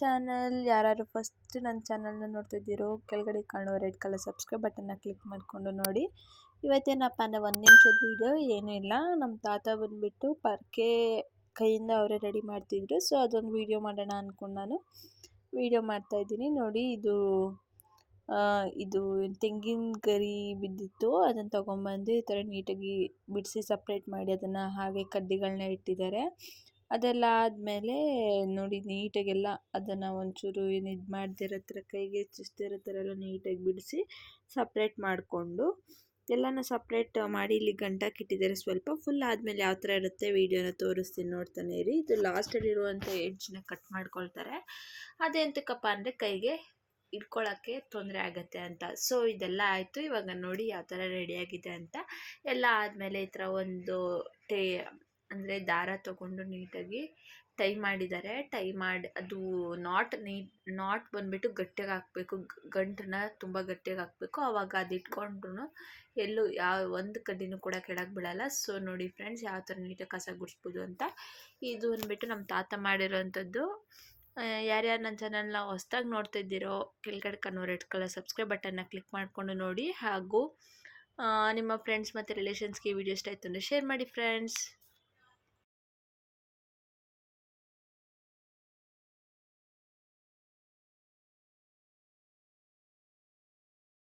Channel ಯಾರು first ನನ್ನ ಚಾನಲ್ನ ನೋಡ್ತಿದ್ದೀರೋ, ಕೆಳಗಡೆ ಕಾಣೋ ರೆಡ್ ಕಲರ್ ಸಬ್ಸ್ಕ್ರೈಬ್ ಬಟನ್ನ ಕ್ಲಿಕ್ ಮಾಡಿಕೊಂಡು ನೋಡಿ. ಇವತ್ತೇನಪ್ಪ ಅಂದರೆ ಒಂದು ನಿಮಿಷದ ವೀಡಿಯೋ ಏನೂ ಇಲ್ಲ. ನಮ್ಮ ತಾತ ಬಂದುಬಿಟ್ಟು ಪರ್ಕೆ ಕೈಯಿಂದ ಅವರೇ ರೆಡಿ ಮಾಡ್ತಿದ್ರು. ಸೊ ಅದೊಂದು ವೀಡಿಯೋ ಮಾಡೋಣ ಅಂದ್ಕೊಂಡು ನಾನು. ವೀಡಿಯೋ ಮಾಡ್ತಾಯಿದ್ದೀನಿ ನೋಡಿ, ಇದು ಇದು ತೆಂಗಿನ ಗರಿ ಬಿದ್ದಿತ್ತು. ಅದನ್ನು ತೊಗೊಂಬಂದು ಈ ಥರ ನೀಟಾಗಿ ಬಿಡಿಸಿ ಸಪ್ರೇಟ್ ಮಾಡಿ, ಅದನ್ನು ಹಾಗೆ ಕಡ್ಡಿಗಳನ್ನ ಇಟ್ಟಿದ್ದಾರೆ. ಅದೆಲ್ಲ ಆದಮೇಲೆ ನೋಡಿ ನೀಟಾಗೆಲ್ಲ ಅದನ್ನು ಒಂಚೂರು ಏನು ಇದು ಮಾಡದಿರೋ ಥರ ಕೈಗೆ ಚುಚ್ದಿರೋ ಥರ ಎಲ್ಲ ನೀಟಾಗಿ ಬಿಡಿಸಿ ಸಪ್ರೇಟ್ ಮಾಡಿಕೊಂಡು, ಎಲ್ಲನೂ ಸಪ್ರೇಟ್ ಮಾಡಿ ಇಲ್ಲಿ ಗಂಟಾಕಿಟ್ಟಿದ್ದಾರೆ ಸ್ವಲ್ಪ. ಫುಲ್ ಆದಮೇಲೆ ಯಾವ ಥರ ಇರುತ್ತೆ ವೀಡಿಯೋನ ತೋರಿಸ್ತೀನಿ ನೋಡ್ತಾನೆ ಇರಿ. ಇದು ಲಾಸ್ಟಲ್ಲಿರುವಂಥ ಎಡ್ಜ್ನ ಕಟ್ ಮಾಡ್ಕೊಳ್ತಾರೆ. ಅದೆಂತಕ್ಕಪ್ಪ ಅಂದರೆ ಕೈಗೆ ಇಟ್ಕೊಳ್ಳೋಕ್ಕೆ ತೊಂದರೆ ಆಗುತ್ತೆ ಅಂತ. ಸೊ ಇದೆಲ್ಲ ಆಯಿತು. ಇವಾಗ ನೋಡಿ ಯಾವ ಥರ ರೆಡಿಯಾಗಿದೆ ಅಂತ. ಎಲ್ಲ ಆದಮೇಲೆ ಈ ಥರ ಒಂದು ಟೇ ಅಂದರೆ ದಾರ ತಗೊಂಡು ನೀಟಾಗಿ ಟೈ ಮಾಡಿದ್ದಾರೆ ಟೈ ಮಾಡಿ, ಅದು ನಾಟ್ ನೀಟ್ ನಾಟ್ ಬಂದುಬಿಟ್ಟು ಗಟ್ಟಿಯಾಗಿ ಹಾಕಬೇಕು. ಗಂಟನ್ನ ತುಂಬ ಗಟ್ಟಿಯಾಗಿ ಹಾಕಬೇಕು. ಆವಾಗ ಅದು ಇಟ್ಕೊಂಡ್ರು ಎಲ್ಲೂ ಯಾವ, ಒಂದು ಕಡ್ಡಿನೂ ಕೂಡ ಕೆಳಗೆ ಬಿಡಲ್ಲ ಸೊ ನೋಡಿ ಫ್ರೆಂಡ್ಸ್ ಯಾವ ಥರ ನೀಟಾಗಿ ಕಸ ಗುಡಿಸ್ಬೋದು ಅಂತ. ಇದು ಅಂದ್ಬಿಟ್ಟು ನಮ್ಮ ತಾತ ಮಾಡಿರೋವಂಥದ್ದು ಯಾರ್ಯಾರು ನನ್ನ ಚಾನಲ್ನ ಹೊಸ್ದಾಗಿ ನೋಡ್ತಾ ಇದ್ದೀರೋ, ಕೆಳಗಡೆ ಕನ್ನೋ ರೆಡ್ ಕಲರ್ ಸಬ್ಸ್ಕ್ರೈಬ್ ಬಟನ್ನ ಕ್ಲಿಕ್ ಮಾಡಿಕೊಂಡು ನೋಡಿ. ಹಾಗೂ ನಿಮ್ಮ ಫ್ರೆಂಡ್ಸ್ ಮತ್ತು ರಿಲೇಷನ್ಸ್ಗೆ ವಿಡಿಯೋ ಇಷ್ಟ ಆಯಿತು ಅಂದರೆ ಶೇರ್ ಮಾಡಿ ಫ್ರೆಂಡ್ಸ್